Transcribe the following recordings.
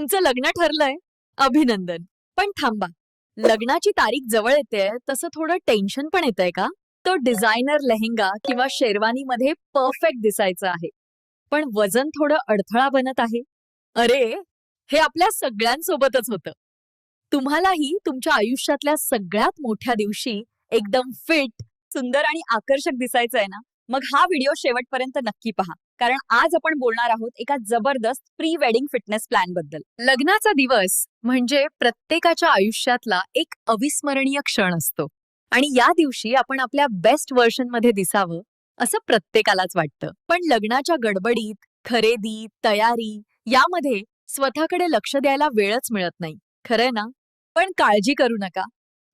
तुमचं लग्न ठरलंय? अभिनंदन. पण थांबा. लग्नाची तारीख जवळ येते तसं थोडं टेन्शन पण येतंय का? तो डिझायनर लेहंगा किंवा शेरवानी मध्ये परफेक्ट दिसायचं आहे. पण वजन थोडं अडथळा बनत आहे. अरे हे आपल्या सगळ्यांसोबतच होतं. तुम्हालाही तुमच्या आयुष्यातल्या सगळ्यात मोठ्या दिवशी एकदम फिट सुंदर आणि आकर्षक दिसायचं आहे ना? मग हा व्हिडिओ शेवटपर्यंत नक्की पहा. कारण आज आपण बोलणार आहोत एका जबरदस्त प्री वेडिंग फिटनेस प्लॅनबद्दल. लग्नाचा दिवस म्हणजे प्रत्येकाच्या आयुष्यातला एक अविस्मरणीय क्षण असतो. आणि या दिवशी आपण आपल्या बेस्ट व्हर्शनमध्ये दिसावं असं प्रत्येकालाच वाटतं. पण लग्नाच्या गडबडीत खरेदी तयारी यामध्ये स्वतःकडे लक्ष द्यायला वेळच मिळत नाही. खरंय ना? पण काळजी करू नका.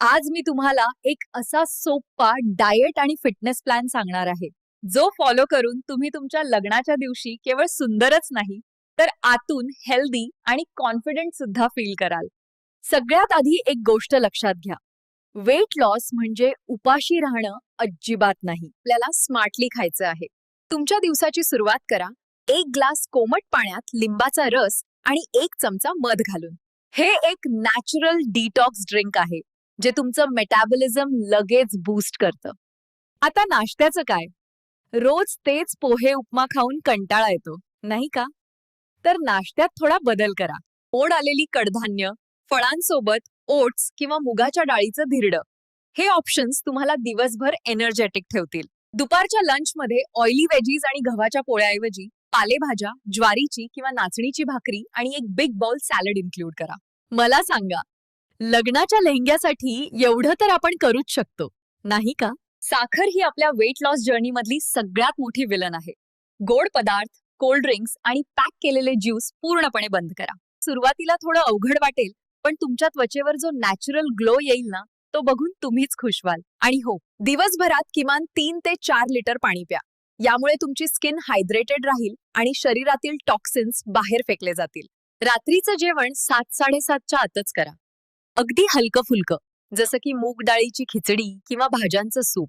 आज मी तुम्हाला एक असा सोप्पा डाएट आणि फिटनेस प्लॅन सांगणार आहे. जो फॉलो करून तुम्ही तुमच्या लग्नाच्या दिवशी केवळ सुंदरच नाही तर आतून हेल्दी आणि कॉन्फिडेंट सुद्धा फील कराल. सगळ्यात आधी एक गोष्ट लक्षात घ्या. वेट लॉस म्हणजे उपाशी राहणं अजिबात नाही. आपल्याला स्मार्टली खायचं आहे. तुमच्या दिवसाची सुरुवात करा. एक ग्लास कोमट पाण्यात लिंबाचा रस आणि एक चमचा मध घालून. हे एक नॅचरल डिटॉक्स ड्रिंक आहे जे तुमचं मेटाबॉलिझम लगेच बूस्ट करतं. आता नाश्त्याचं काय? रोज तेच पोहे उपमा खाऊन कंटाळा येतो नाही का? तर नाश्त्यात थोडा बदल करा. ओढ आलेली कडधान्य फळांसोबत ओट्स किंवा मुगाच्या डाळीचं धिरडं. हे ऑप्शन्स तुम्हाला दिवसभर एनर्जेटिक ठेवतील. दुपारच्या लंचमध्ये ऑइली वेजीज आणि गव्हाच्या पोळ्याऐवजी पालेभाज्या ज्वारीची किंवा नाचणीची भाकरी आणि एक बिग बाउल सॅलड इन्क्लूड करा. मला सांगा लग्नाच्या लेहंग्यासाठी एवढं तर आपण करूच शकतो नाही का? साखर ही आपल्या वेट लॉस जर्नी मधली सगळ्यात मोठी विलन आहे. गोड पदार्थ कोल्ड ड्रिंक्स आणि पॅक केलेले ज्यूस पूर्णपणे बंद करा. सुरुवातीला थोडं अवघड वाटेल पण तुमच्या त्वचेवर जो नॅचरल ग्लो येईल ना तो बघून तुम्हीच खुश व्हाल आणि हो दिवसभरात किमान तीन ते चार लिटर पाणी प्या. यामुळे तुमची स्किन हायड्रेटेड राहील आणि शरीरातील टॉक्सिन्स बाहेर फेकले जातील. रात्रीचं जेवण सात साडेसातच्या आतच करा. अगदी हलकं फुलकं जसं की मूग डाळीची खिचडी किंवा भाज्यांचं सूप.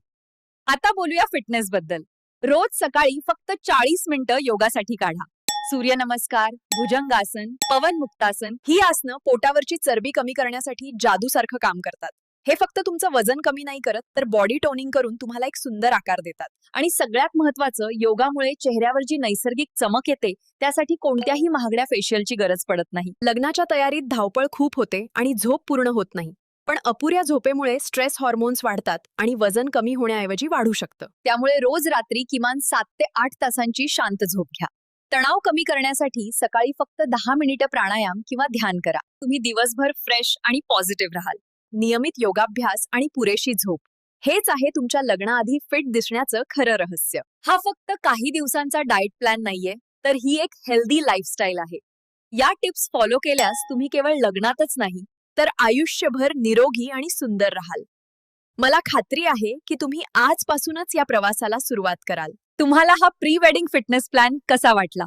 आता बोलूया फिटनेस बद्दल. रोज सकाळी फक्त चाळीस मिनिटं योगासाठी काढा. सूर्यनमस्कार भुजंगासन पवन मुक्तासन ही आसनं पोटावरची चरबी कमी करण्यासाठी जादूसारखं काम करतात. हे फक्त तुमचं वजन कमी नाही करत तर बॉडी टोनिंग करून तुम्हाला एक सुंदर आकार देतात. आणि सगळ्यात महत्वाचं योगामुळे चेहऱ्यावर जी नैसर्गिक चमक येते त्यासाठी कोणत्याही महागड्या फेशियलची गरज पडत नाही. लग्नाच्या तयारीत धावपळ खूप होते आणि झोप पूर्ण होत नाही. पण अपुऱ्या झोपेमुळे स्ट्रेस हॉर्मोन्स वाढतात आणि वजन कमी होण्याऐवजी वाढू शकतं. त्यामुळे रोज रात्री किमान सात ते आठ तासांची शांत झोप घ्या. तणाव कमी करण्यासाठी सकाळी फक्त दहा मिनिटं प्राणायाम किंवा ध्यान करा. तुम्ही दिवसभर फ्रेश आणि पॉझिटिव्ह राहाल. नियमित योगाभ्यास आणि पुरेशी झोप. हेच आहे तुमच्या लग्नाआधी फिट दिसण्याचं खरं रहस्य. हा फक्त काही दिवसांचा डाएट प्लॅन नाहीये तर ही एक हेल्दी लाईफस्टाईल आहे. या टिप्स फॉलो केल्यास तुम्ही केवळ लग्नातच नाही तर आयुष्यभर निरोगी आणि सुंदर राहाल. मला खात्री आहे की तुम्ही आजपासूनच या प्रवासाला सुरुवात कराल. तुम्हाला हा प्री वेडिंग फिटनेस प्लॅन कसा वाटला?